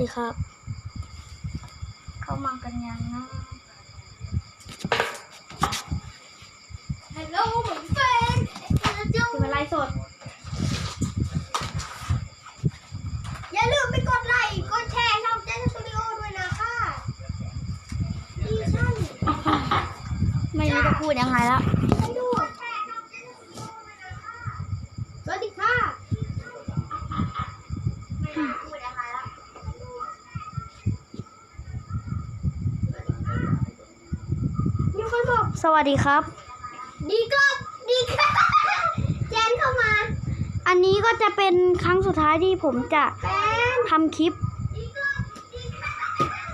ดีครับ เข้ามากันยังนะฮัลโหลเหมือนแฟนเจ้าคืออะไรสด อย่าลืมไปกดไลค์ กดแชร์ช่องเจนสตูดิโอด้วยนะคะดิฉันไม่รู้จะพูดยังไงแล้ว ไปดูแชร์ช่องเจนสตูดิโอด้วยนะคะสวัสดีค่ะไม่รู้พูดยังไงแล้วมีคนบอก สวัสดีครับ ดีก็ดีค่ะเจนเข้ามา อันนี้ก็จะเป็นครั้งสุดท้ายที่ผมจะแฟนทำคลิปดีก็ดีค่ะ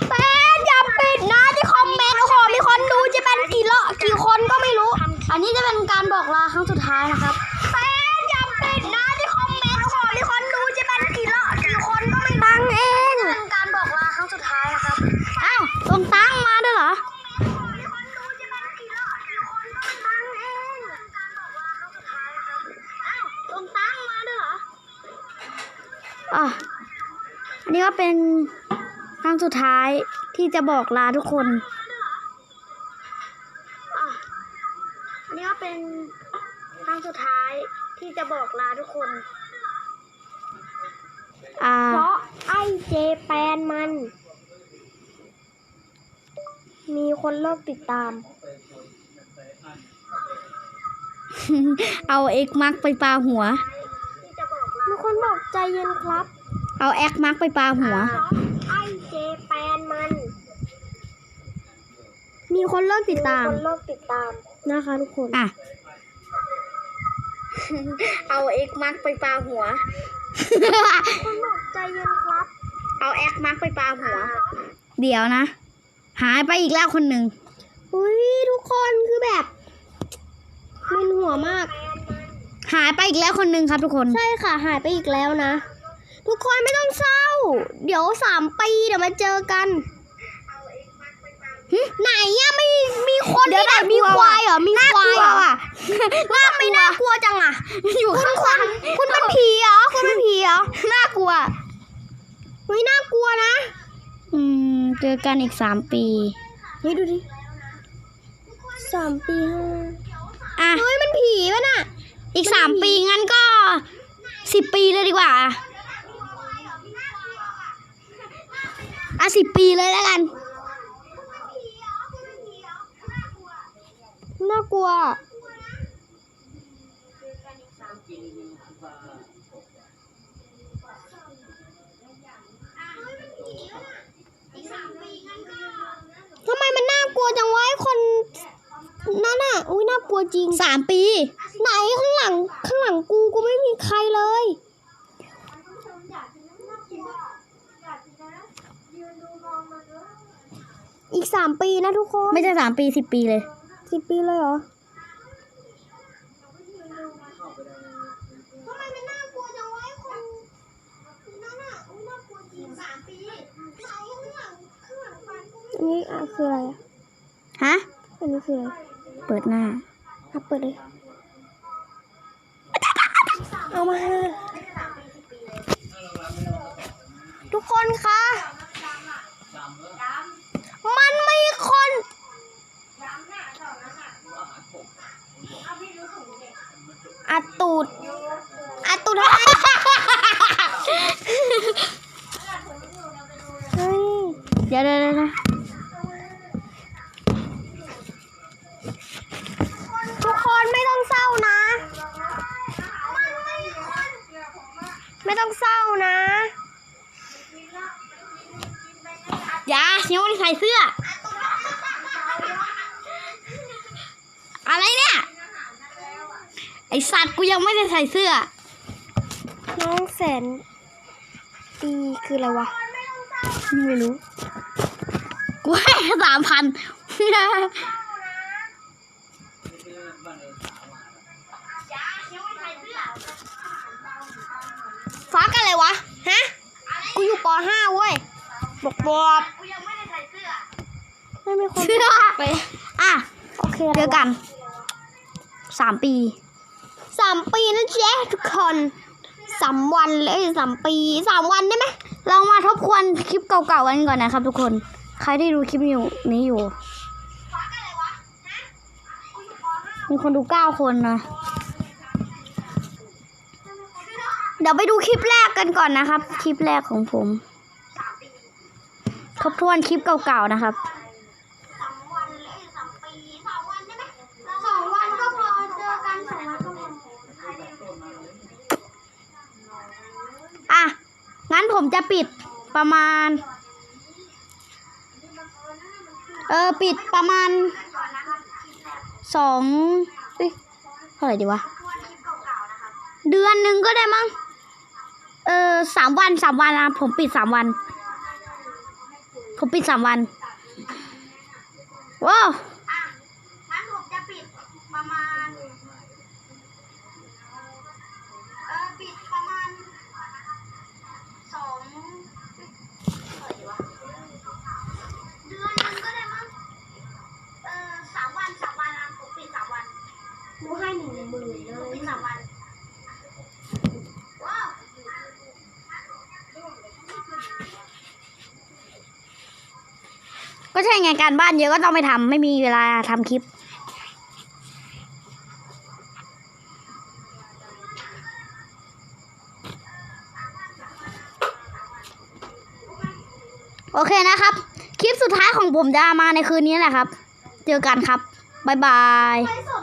แฟนอย่าปิดนะที่คอมเมนต์โอ้โหมีคนดูจะเป็นกี่ละกี่คนก็ไม่รู้ อันนี้จะเป็นการบอกลาครั้งสุดท้ายนะครับแฟนอย่าปิดนะที่คอมเมนต์โอ้โหมีคนดูจะเป็นกี่ละกี่คนก็ไม่ตังเองเป็นการบอกลาครั้งสุดท้ายนะครับอ้าวตรงตั้งมาด้วยเหรอตรงตั้งมาด้วยเหรอ อะอันนี้ก็เป็นครั้งสุดท้ายที่จะบอกลาทุกคนอันนี้ก็เป็นครั้งสุดท้ายที่จะบอกลาทุกคน อ่า เพราะไอ้เจแปนมัน มีคนเลิกติดตาม เอาเอ็กมากไปปาหัว มีคนบอกใจเย็นครับเอาแอ็กมาร์กไปปาหัว ไอ้เจแปนมัน มีคนเลิกติดตาม คนเลิกติดตาม นะคะทุกคน อะ เอาเอ็กมาร์กไปปาหัว คนบอกใจเย็นครับ เอาแอ็กมาร์กไปปาหัว เดี๋ยวนะ หายไปอีกแล้วคนหนึ่ง อุ้ยทุกคนคือแบบมึนหัวมาก หายไปอีกแล้วคนหนึ่งครับทุกคน ใช่ค่ะ หายไปอีกแล้วนะ ทุกคนไม่ต้องเศร้า เดี๋ยวสามปีเดี๋ยวมาเจอกันหึไหนอะไม่มีคนเดี๋ยวที่ไหนน่ากลัวมีควายเหรอมีควายเหรออะน่าไม่น่ากลัวจังอะอยู่คุณข้างขวัญคุณเป็นผีเหรอคุณเป็นผีเหรอน่ากลัวเฮ้ยน่ากลัวนะ อืมเจอกันอีกสามปีเฮ้ยดูดิสามปีห้าอะเฮ้ยมันผีป่ะน่ะ อีกสามปีงั้นก็สิบปีเลยดีกว่า อะสิบปีเลยแล้วกัน น่ากลัว ทำไมมันน่ากลัวจังวะไอ้คนนั่นอะ อุ้ยน่ากลัวจริงสามปี ไหนข้างหลัง ข้างหลังกูกูไม่มีใครเลย อี กสามปีนะทุกคนไม่ใช่สามปีสิบปีเลยสิบปีเลยเหรอทำไมมันน่ากลัวจังวะไอ้คนนั่นอะอุ้ยน่ากลัวจริงสามปีไหนข้างหลังข้างหลังฟันอันนี้อะคืออะไรอะฮะอันนี้คืออะไรเปิดหน้าอะเปิดเลยเอามาทุกคนคะ อัดตูดอัดตูดเฮ้ยเดี๋ยวเดี๋ยวเดี๋ยวทุกคนไม่ต้องเศร้านะ ไม่ต้องเศร้านะ อย่ายังไม่ได้ใส่เสื้อ สัตว์กูยังไม่ได้ใส่เสื้อ น้องแสนปีคืออะไรวะ ไม่รู้ กูให้สามพันฟักอะไรวะ ฮะ กูอยู่ป .5 เว้ยบอกบอกไม่มีคนเสื้อไป อะ โอเค เจอกัน สามปี สามปีนะเจ๊ทุกคนสามวันเลยสามปีสามวันได้ไหมเรามาทบทวนคลิปเก่าๆกันก่อนนะครับ ทุกคน ใครที่ดูคลิปอยู่นี้อยู่ มีคนดูเก้าคนนะเดี๋ยวไปดูคลิปแรกกันก่อนนะครับ คลิปแรกของผม ทบทวนคลิปเก่าๆนะครับ สองวันหรือสองปีสองวันได้ไหมสองวันก็พอเจอกันสองวันก็พอ อะ งั้น ผมจะปิดประมาณ เออปิดประมาณสองเอ้ยเท่าไหร่ดีวะ เดือนหนึ่งก็ได้มั้ง เออสามวันสามวันนะผมปิดสามวัน ผมปิดสามวัน ว้าว ก็ใช่ไงการบ้านเยอะก็ต้องไปทำไม่มีเวลาทำคลิป โอเคนะครับ คลิปสุดท้ายของผมจะมาในคืนนี้แหละครับ เจอกันครับ บ๊ายบาย